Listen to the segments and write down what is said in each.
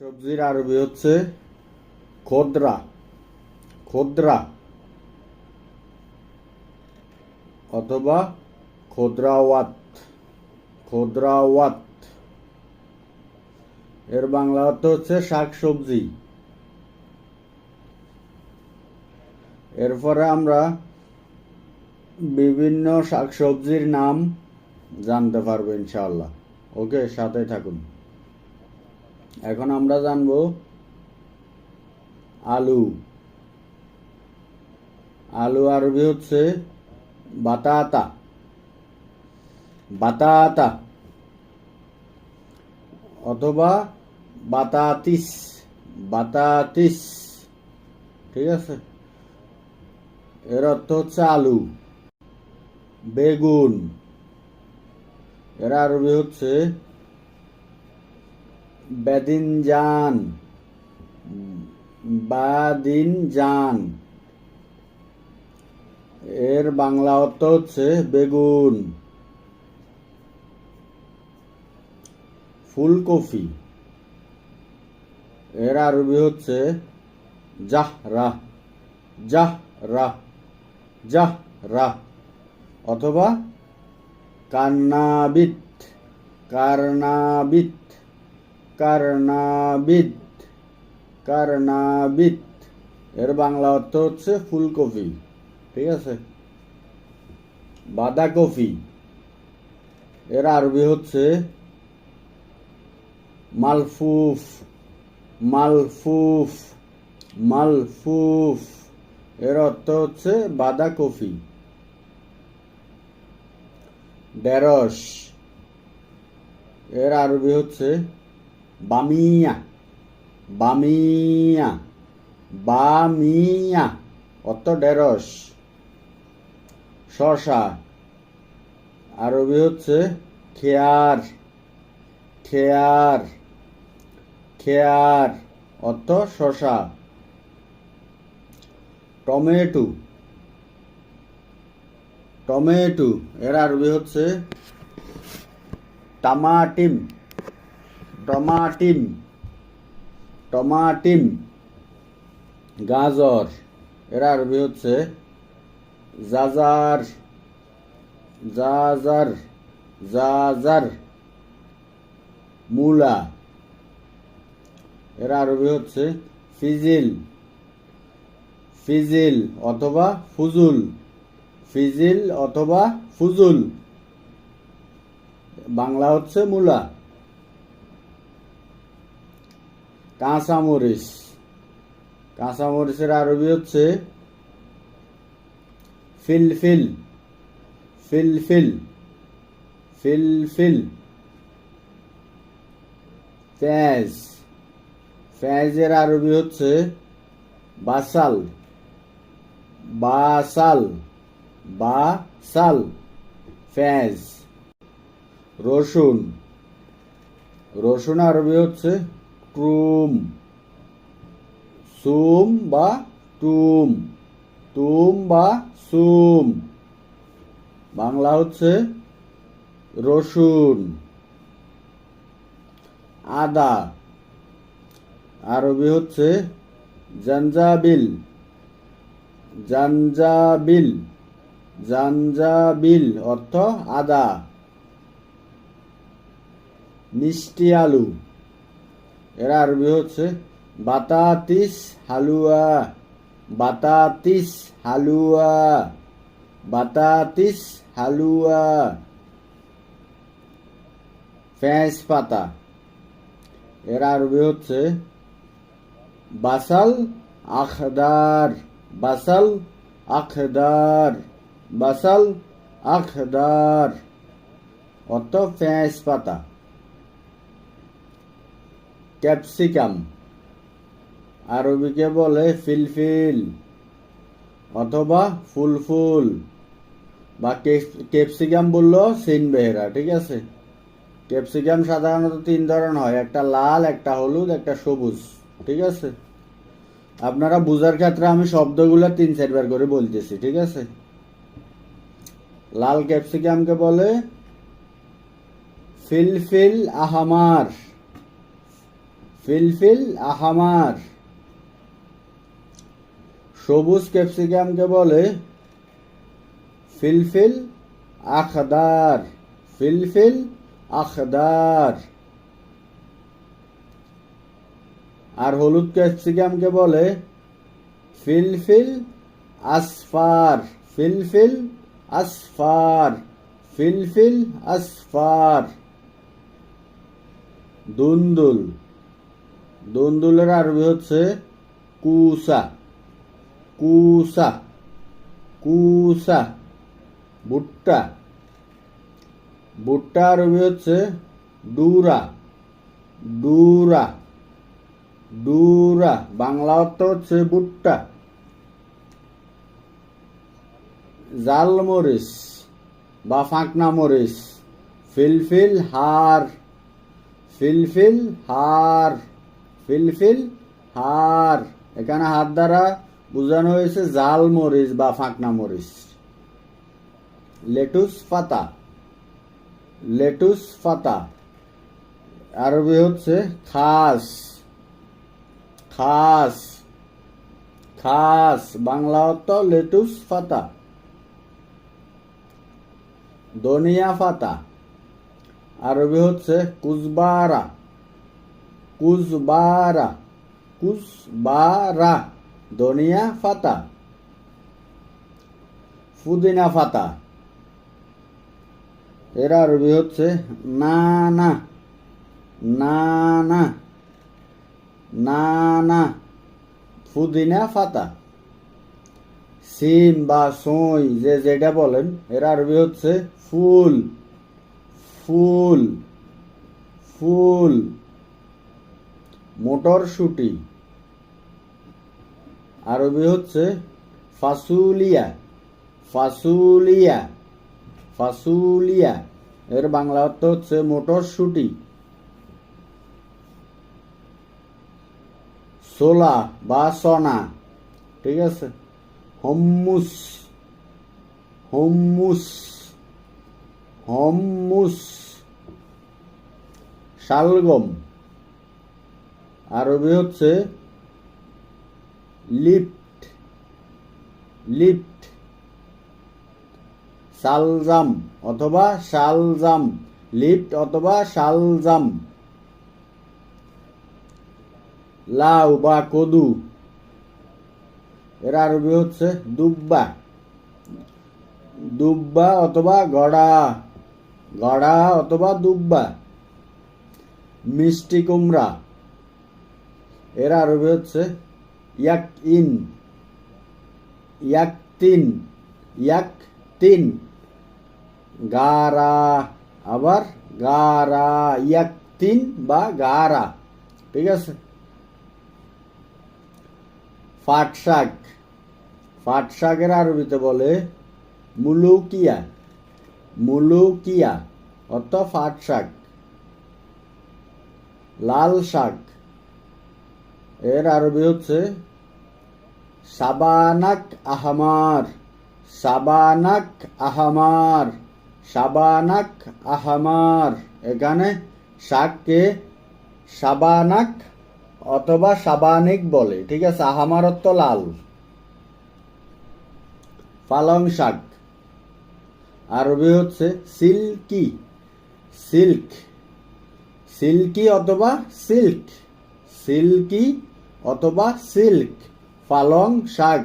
সবজির আরবি হচ্ছে খোদরা খোদরা অথবা খোদরাওয়াত খোদরাওয়াত। এর বাংলা অর্থ হচ্ছে শাক সবজি এরপরে আমরা বিভিন্ন শাকসবজির নাম জানতে পারব ইনশাআল্লাহ। ওকে সাথে থাকুন। এখন আমরা জানব আলু। আলু আরবি হচ্ছে বাতাতা। বাতাতা অথবা বাতাতিস। বাতাতিস, ঠিক আছে? এর অর্থ হচ্ছে আলু। বেগুন। এর আরবি হচ্ছে বেদিনজান, বাদিনজান। এর বাংলা অর্থ হচ্ছে বেগুন। ফুলকপি। এর আরবি হচ্ছে জাহরা। জাহরা। জাহরা। অথবা কান্নাবিত কার্নাবিত কার্নাবিদ। কার্নাবিদ। এর বাংলা অর্থ হচ্ছে ফুলকপি। ঠিক আছে? বাঁধাকপি। এর আরবি হচ্ছে মালফুফ। মালফুফ। মালফুফ। এর অর্থ হচ্ছে বাঁধাকপি। ঢেঁড়স। এর আরবি হচ্ছে বামিয়া বামিয়া বামিয়া অত ঢেঁড়স শশা আরবি হচ্ছে খেয়ার খেয়ার খেয়ার অত শশা টমেটো টমেটো, এর আরবি হচ্ছে টামাটিম টমাটিম টমাটিম, গাজর, এর আরবি হচ্ছে জাজার জাজার জাজার, মূলা, এর আরবি হচ্ছে ফিজিল ফিজিল অথবা ফুজুল, ফিজিল অথবা ফুজুল, বাংলা হচ্ছে মূলা। কাঁচামরিচ। কাঁচামরিচের আরবি হচ্ছে ফিলফিল। ফিলফিল। ফিলফিল। পেঁয়াজ পেঁয়াজের আরবি হচ্ছে বাসাল। বাসাল। বাসাল। পেঁয়াজ রসুন। রসুন আরবি হচ্ছে ট্রুম সুম বা টুম তুম বা সুম বাংলা হচ্ছে রসুন। আদা। আরবি হচ্ছে জাঞ্জাবিল। জাঞ্জাবিল। জাঞ্জাবিল অর্থ আদা। মিষ্টি আলু। এর আরবি হচ্ছে বাতাতিস হালুয়া বাতাতিস হালুয়া বাতাতিস হালুয়া। ফ্যাঁস পাতা। এর আরবি হচ্ছে বাসাল আখদার বাসাল আখদার বাসাল আখদার। অর্থ ফ্যাঁস পাতা। ক্যাপসিকাম। আরবিকে বলে ফিলফিল অথবা ফুলফুল। বা ক্যাপসিকাম বলল সিন বেহেরা ঠিক আছে? ক্যাপসিকাম সাধারণত তিন ধরন হয়, একটা লাল, একটা হলুদ, একটা সবুজ, ঠিক আছে? আপনারা বুঝার ক্ষেত্রে আমি শব্দগুলো তিন চারবার করে বলতেছি, ঠিক আছে? লাল ক্যাপসিকামকে বলে ফিলফিল আহমার। ফিলফিল আহামার। সবুজ ক্যাপসিকামকে বলে ফিলফিল আখদার। ফিলফিল আখদার। আর হলুদ ক্যাপসিকামকে বলে ফিলফিল আসফার। ফিলফিল আসফার। ফিলফিল আসফার। দুন্দুল। দুন্দুলের আরবি হচ্ছে কুসা। কুসা। কুসা। ভুট্টা। ভুট্টা আরবি হচ্ছে ডুরা। ডুরা। ডুরা। বাংলা অর্থ হচ্ছে ভুট্টা। জাল মরিচ বা ফাঁকনা মরিচ। ফিলফিল হার। ফিলফিল হার। ফিলফিল হার। এখানে হাত দ্বারা বোঝানো হয়েছে জাল মরিচ বা ফাঁকনা মরিচ। লেটুস পাতা লেটুস পাতা আরবি হচ্ছে খাস। খাস। খাস। বাংলা অর্থ লেটুস পাতা ধনিয়া পাতা আরবি হচ্ছে কুজবারা কুজবারা কুজবারা ধনিয়া পাতা পুদিনা পাতা এর আরবি হচ্ছে নানা নানা নানা পুদিনা পাতা সিম বা সই, যে যেটা বলেন, এর আরবি হচ্ছে ফুল ফুল ফুল। মটরশুটি আরবি হচ্ছে ফাসুলিয়া ফাসুলিয়া ফাসুলিয়া। এর বাংলা অর্থ হচ্ছে মটরশুটি সোলা বা সনা, ঠিক আছে? হম্মুস হম্মুস হম্মুস। শালগম। আরবি হচ্ছে লিফট লিফট সালজাম অথবা শালজাম, লিফট অথবা শালজাম। লাউ বা কদু, এর আরবি হচ্ছে দুব্বা। দুব্বা অথবা গড়া গড়া অথবা দুব্বা। মিষ্টি কুমড়া এর আরবি হচ্ছে ইয়াক ইন ইয়াক তিন ইয়াক তিন গারা, আবার গারা ইয়াক তিন বা গারা। ঠিক আছে? পাট শাক আরবিতে বলে মুলুকিয়া মুলুকিয়া অর্থ পাট শাক লাল শাক এর আরবি হচ্ছে সাবানাক আহমার সাবানাক আহমার সাবানাক আহমার। এখানে শাককে সাবানাক অথবা সাবানিক বলে, ঠিক আছে? আহামার অর্থ লাল। পালং শাক। আরবি হচ্ছে সিল্কি, সিল্ক। সিল্কি অথবা সিল্ক। সিল্কি অথবা সিল্ক, পালং শাক।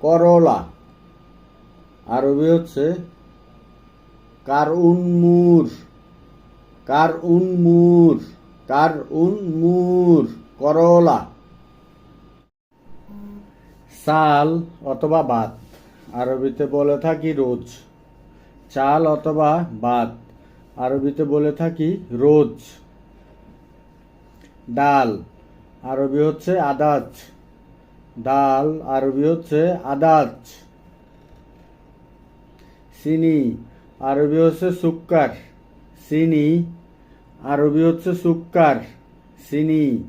করলা। আরবি হচ্ছে কার উন্মুর কার উন্মুর কার উন্মুর করলা। চাল অথবা ভাত। আরবিতে বলে থাকি রোজ। চাল অথবা ভাত। আরবিতে বলে থাকি রোজ। ডাল, আরবি হচ্ছে আদাজ। ডাল, আরবি হচ্ছে আদাজ। চিনি, আরবি হচ্ছে সুক্কার। চিনি, আরবি হচ্ছে সুক্কার। চিনি।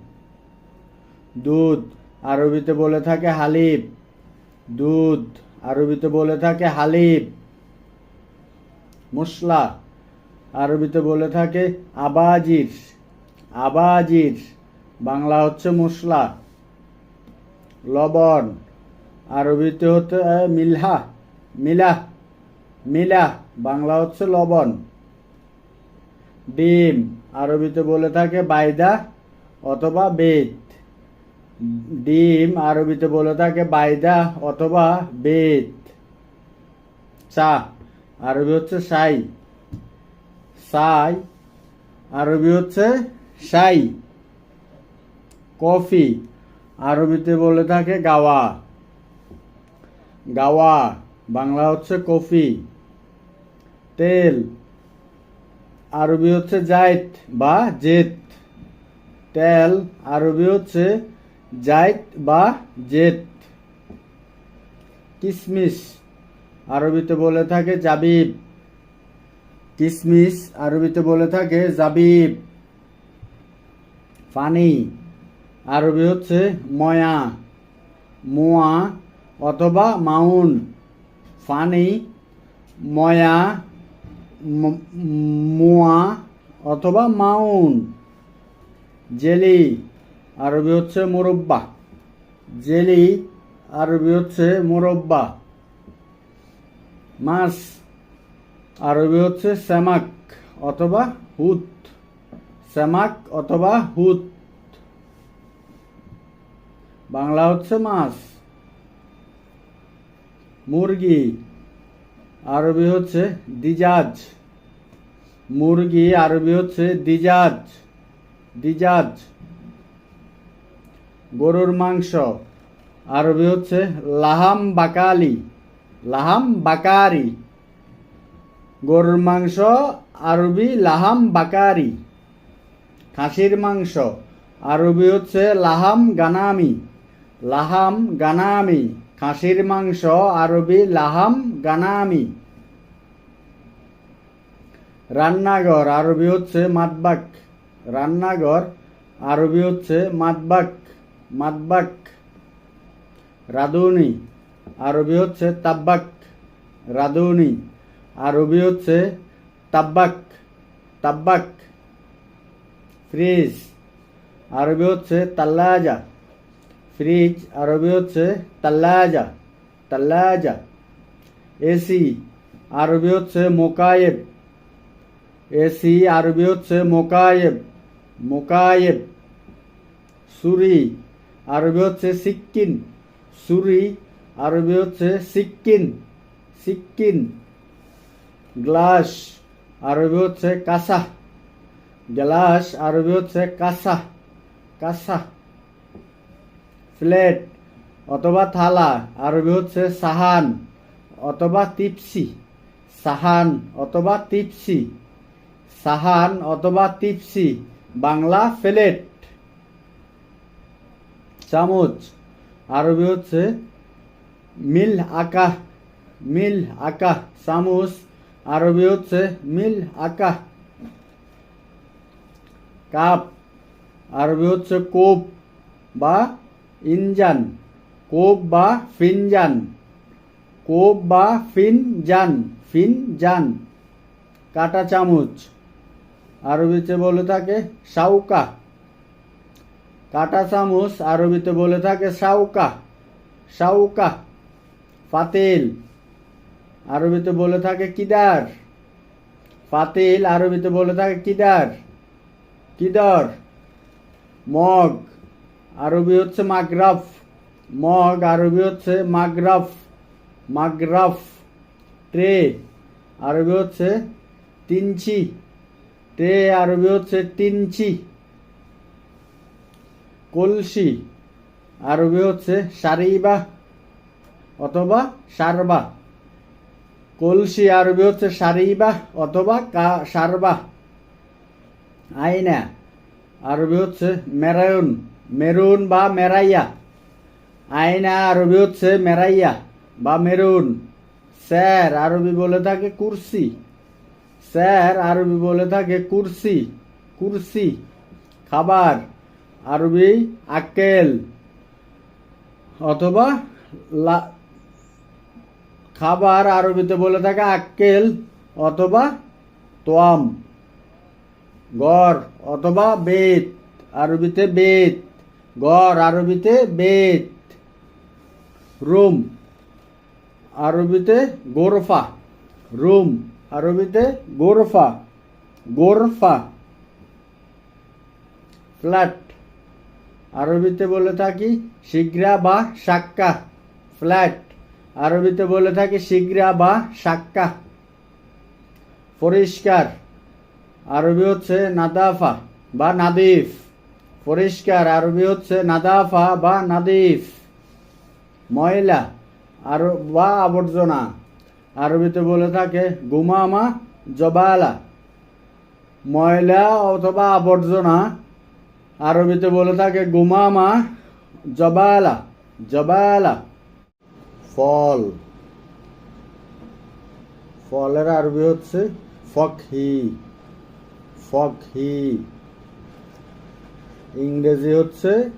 দুধ, আরবিতে বলে থাকে হালিব দুধ, আরবিতে বলে থাকে হালিব মশলা, আরবিতে বলে থাকে আবাজির। আবাজির, বাংলা হচ্ছে মশলা, লবণ, আরবিতে হতে মিলহা মিলা মিলা বাংলা হচ্ছে লবণ। ডিম, আরবিতে বলে থাকে বাইদা অথবা বেদ ডিম, আরবিতে বলে থাকে বাইদা অথবা বেদ চা, আরবি হচ্ছে সাই। সাই, আরবি হচ্ছে সাই কফি, আরবিতে বলে থাকে গাওয়া। গাওয়া, বাংলা হচ্ছে কফি। তেল, আরবি হচ্ছে জাইত বা জেত। তেল, আরবি হচ্ছে জাইত বা জেত। কিসমিস, আরবিতে বলে থাকে জাবিব। কিসমিস, আরবিতে বলে থাকে জাবিব। পানি। আরবি হচ্ছে ময়া, মোয়া অথবা মাউন। ফানি ময়া মোয়া অথবা মাউন। জেলি, আরবি হচ্ছে মুরব্বা। জেলি, আরবি হচ্ছে মুরব্বা। মাছ, আরবি হচ্ছে স্যামাক অথবা হুত। স্যামাক অথবা হুত। বাংলা হচ্ছে মাছ। মুরগি। আরবি হচ্ছে দিজাজ। মুরগি, আরবি হচ্ছে দিজাজ। দিজাজ। গরুর মাংস। আরবি হচ্ছে লাহাম বাকালি। লাহাম বাকারি। গরুর মাংস, আরবি লাহাম বাকারি। খাসির মাংস। আরবি হচ্ছে লাহাম গানামি। লাহাম গানামি। খাসির মাংস, আরবি লাহাম গানামি। রান্নাঘর, আরবি হচ্ছে মাতবাক। রান্নাঘর, আরবি হচ্ছে মাতবাক। মাতবাক। রাধুনি, আরবি হচ্ছে তাব্বাক। রাধুনি, আরবি হচ্ছে তাব্বাক। তাব্বাক। ফ্রিজ আরবি হচ্ছে তাল্লাজা। ফ্রিজ আরবি হচ্ছে তাল্লাজা তাল্লাজা। এসি, আরবি হচ্ছে মোকায়েব। এসি, আরবি হচ্ছে মোকায়েব মোকায়েব। সুরি, আরবি হচ্ছে সিক্কিন সুরি, আরবি হচ্ছে সিক্কিন সিক্কিন গ্লাস, আরবি হচ্ছে কাসা। গ্লাস আরবি হচ্ছে কাসা কাসা প্লেট অথবা থালা, আরবি হচ্ছে সাহান, অথবা তিপসি, সাহান অথবা তিপসি, সাহান অথবা তিপসি, বাংলা প্লেট চামচ, আরবি হচ্ছে মিল আকা মিল আকা চামচ, আরবি হচ্ছে মিল আকা কাপ। আরবি হচ্ছে কোপ বা ইনজান। কোপ বা ফিনজান। কোপ বা ফিনজান। ফিনজান। কাটা চামচ। আরবিতে বলে থাকে সাউকা কাটা চামচ আরবিতে বলে থাকে সাউকা সাউকা ফাতেল। আরবিতে বলে থাকে কিদার। ফাতেল আরবিতে বলে থাকে কিদার। কিদার মগ, আরবি হচ্ছে মাগরাফ, মগ, আরবি হচ্ছে মাগরাফ মাগরাফ, ট্রে, আরবি হচ্ছে তিনছি ট্রে, আরবি হচ্ছে তিনছি কলসি, আরবি হচ্ছে সারিবা অথবা সারবা, কলসি, আরবি হচ্ছে সারিবা অথবা কা, সারবা। আইনা। আরবি হচ্ছে মেরায়ুন। মেরুন বা মেরাইয়া। আয়না আরবি হচ্ছে মেরাইয়া বা মেরুন। স্যার আরবি বলে থাকে কুরসি। স্যার আরবি বলে থাকে কুরসি। কুরসি। খাবার। আরবি আকেল অথবা লা, খাবার আরবিতে বলে থাকে আক্কেল অথবা তোয়াম। গড় অথবা বেত আরবিতে বেত গড় আরবিতে বেত রুম আরবিতে গোরফা, রুম আরবিতে গোরফা গোরফা, ফ্ল্যাট আরবিতে বলে থাকি শিগ্রা বা সাক্কা, ফ্ল্যাট আরবিতে বলে থাকি শিগ্রা বা সাক্কা, পরিষ্কার আরবি হচ্ছে নাদাফা বা নাদিফ। পরিষ্কার, আরবি হচ্ছে নাদাফা বা নাদিফ। ময়লা, আর বা আবর্জনা। আরবিতে বলে থাকে গুমামা, জবালা। ময়লা অথবা আবর্জনা। আরবিতে বলে থাকে গুমামা, জবালা জবালা। ফল। ফলের আরবি হচ্ছে ফকহি ফকহি ইংরেজি হচ্ছে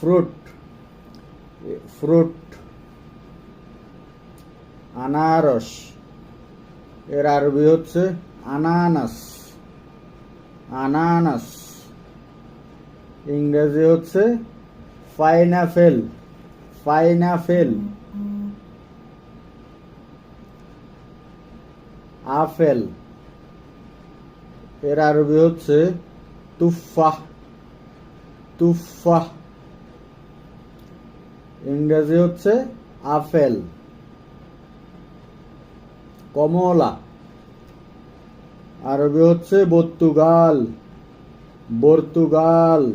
ফ্রুট। ফ্রুট। আনারস। এর আরবি হচ্ছে আনানাস। আনানাস। ইংরেজি হচ্ছে পাইনাপেল পাইনাপেল আপেল। এর আরবি হচ্ছে তুফাহ তুফাহ ইংরেজি হচ্ছে আপেল কমলা। আরবি হচ্ছে বর্তুগাল। বর্তুগাল।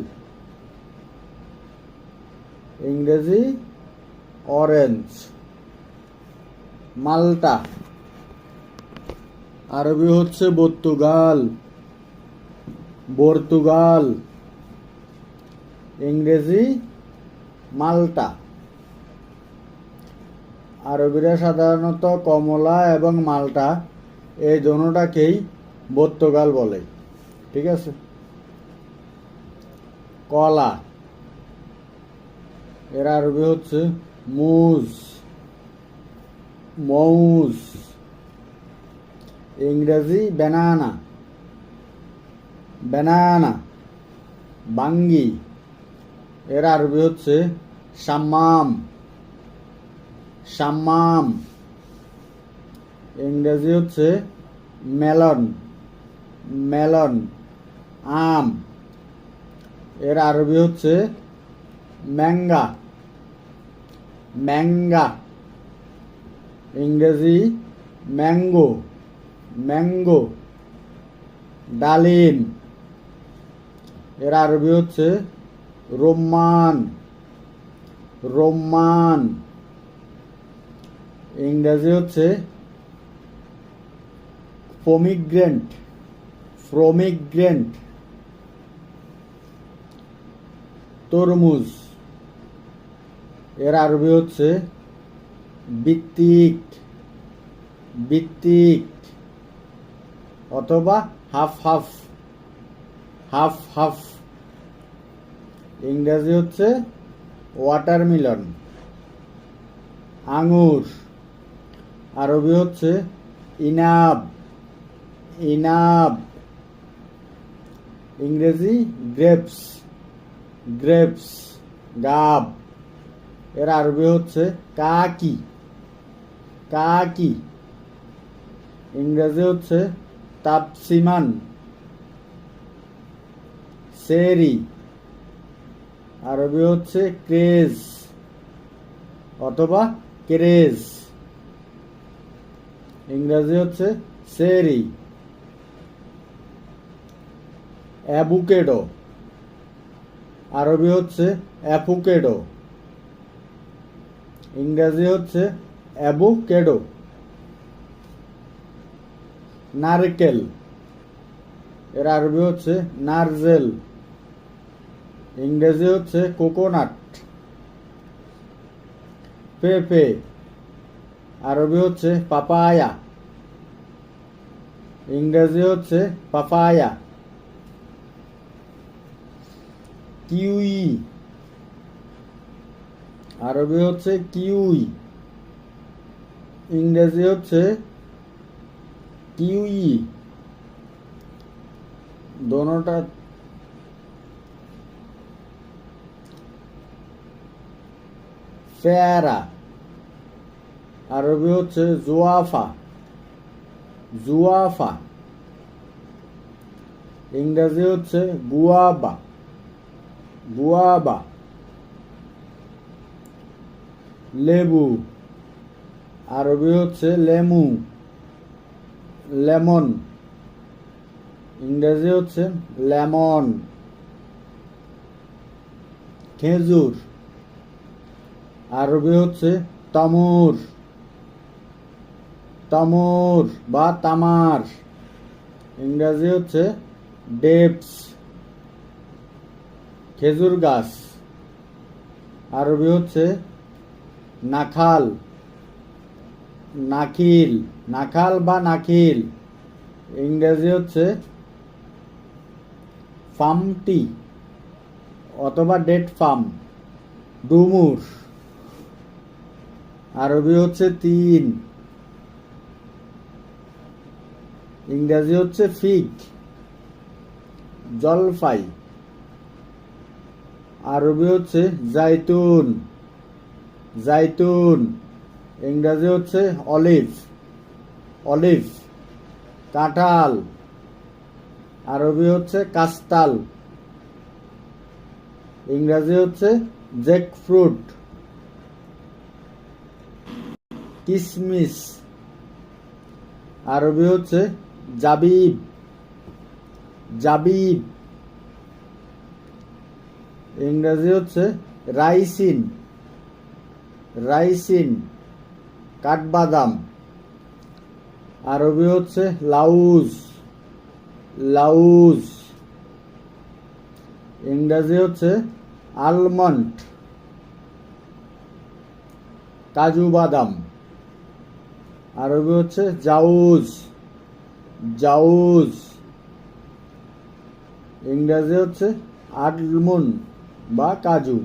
ইংরেজি অরেঞ্জ। মাল্টা। আরবি হচ্ছে পর্তুগাল পর্তুগাল, ইংরেজি, মাল্টা। আরবিরা সাধারণত কমলা এবং মাল্টা, এই দোনোটাকেই পর্তুগাল বলে, ঠিক আছে? কলা, এর আরবি হচ্ছে মুজ, মৌজ। ইংরেজি ব্যানানা ব্যানানা বাঙ্গি এর আরবি হচ্ছে সাম্মাম। সাম্মাম। ইংরেজি হচ্ছে মেলন মেলন আম। এর আরবি হচ্ছে ম্যাঙ্গা ম্যাঙ্গা। ইংরেজি ম্যাঙ্গো ম্যাঙ্গো। ডালিম। এর আরবি হচ্ছে রোম্মান রোম্মান। ইংরেজি হচ্ছে ফোমিগ্রেন্ট, ফ্রোমিগ্রেন্ট। তরমুজ, এর আরবি হচ্ছে বৃত্তিক বৃত্তিক। অথবা হাফ হাফ। Half half. ইংরেজি হচ্ছে ওয়াটারমিলন আঙুর। আরবি হচ্ছে ইনাব। ইনাব। ইংরেজি গ্রেপস গ্রেপস গাব। এর আরবি হচ্ছে কাকি। কাকি। ইংরেজি হচ্ছে তাপসিমান। সেরি। আরবি হচ্ছে ক্রেজ, অথবা ক্রেজ। ইংরেজি হচ্ছে সেরি। অ্যাবুকেডো আরবি হচ্ছে অ্যাপুকেডো ইংরেজি হচ্ছে অ্যাবুকেডো নারকেল, এর আরবি হচ্ছে নারজেল। ইংরেজি হচ্ছে কোকোনাট। পেঁপে আরবি হচ্ছে পাপায়া। ইংরেজি হচ্ছে পাপায়া। কিউই। আরবি হচ্ছে কিউই। ইংরেজি হচ্ছে কিউই। দোনোটা ফেয়ারা। আরবি হচ্ছে জুয়াফা। জুয়াফা। ইংরেজি হচ্ছে গুয়াবা গুয়াবা লেবু। আরবি হচ্ছে লেমু। লেমন। ইংরেজি হচ্ছে লেমন। খেজুর। আরবি হচ্ছে তামুর। তামুর বা তামার। ইংরাজি হচ্ছে ডেপস। খেজুর গাছ। আরবি হচ্ছে নাখাল। নাখিল। নাখাল বা নাখিল। ইংরেজি হচ্ছে ফার্মটি অথবা ডেট ফার্ম। ডুমুর। আরবি হচ্ছে তিন। ইংরেজি হচ্ছে ফিগ। জলফাই। আরবি হচ্ছে জাইতুন। জাইতুন। ইংরেজি হচ্ছে অলিভ। অলিভ। কাঁঠাল। আরবি হচ্ছে কাস্তাল। ইংরেজি হচ্ছে জ্যাক ফ্রুট কিসমিস। আরবি হচ্ছে জাবিব। জাবিব। ইংরেজি হচ্ছে রাইসিন। রাইসিন, কাঠবাদাম। আরবি হচ্ছে লাউজ। লাউজ। ইংরেজি হচ্ছে আলমন্ড। কাজু বাদাম। আরবি হচ্ছে জাউজ জাউজ। ইংরাজি হচ্ছে আলমন্ড বা কাজু।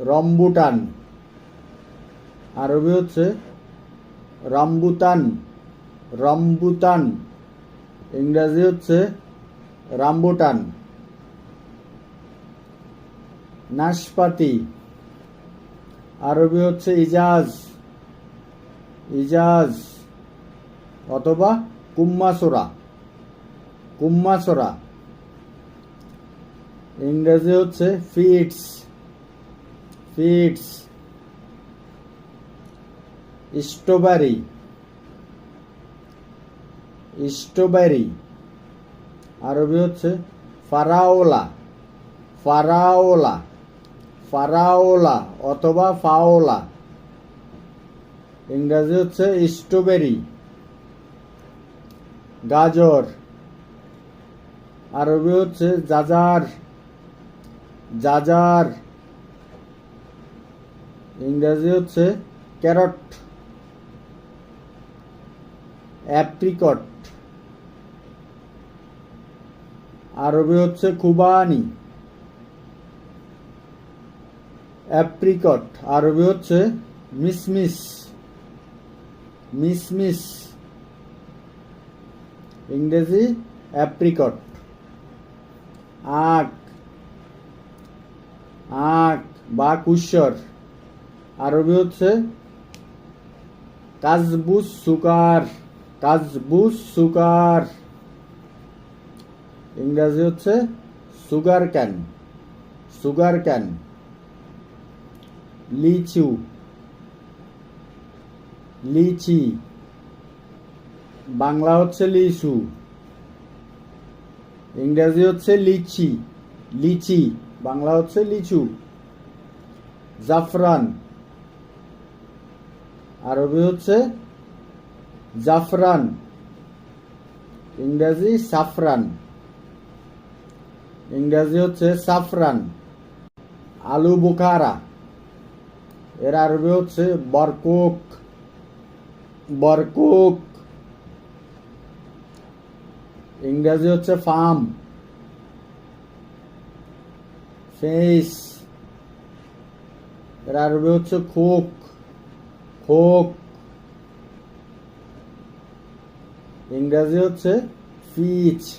রম্বুটান। আরবি হচ্ছে রাম্বুতান, রম্বুতান। ইংরাজি হচ্ছে রাম্বুটান। নাশপাতি। আরবি হচ্ছে ইজাজ। ইজাজ। অথবা কুম্মাসোরা কুম্মাসোরা ইংরেজি হচ্ছে ফিটস। ফিটস। স্ট্রবেরি। স্ট্রবেরি। আরবি হচ্ছে ফারাওলা। ফারাওলা। ফারাওলা অথবা ফাওলা। ইংরাজি হচ্ছে স্ট্রবেরি। গাজর। আরবি হচ্ছে জাজার। জাজার। ইংরাজি হচ্ছে ক্যারট। অ্যাপ্রিকট। আরবি হচ্ছে খুবানি। অ্যাপ্রিকট আরবি হচ্ছে মিসমিস মিসমিস, ইংরেজি অ্যাপ্রিকট আখ আখ বা কুশ্বর আরবি হচ্ছে কাজবুস সুকার কাজবুস সুকার, ইংরাজি হচ্ছে সুগার ক্যান সুগার ক্যান। লিচু। লিচি। বাংলা হচ্ছে লিচু। ইংরাজি হচ্ছে লিচি। লিচি। বাংলা হচ্ছে লিচু। জাফরান। আরবি হচ্ছে জাফরান। ইংরাজি সাফরান। ইংরাজি হচ্ছে সাফরান। আলু বোখারা। এর আরবি হচ্ছে বরকুক। বরকুক। ইংরাজি হচ্ছে ফার্ম ফেস। এর আরবি হচ্ছে খোক। খোক। ইংরাজি হচ্ছে ফিচ।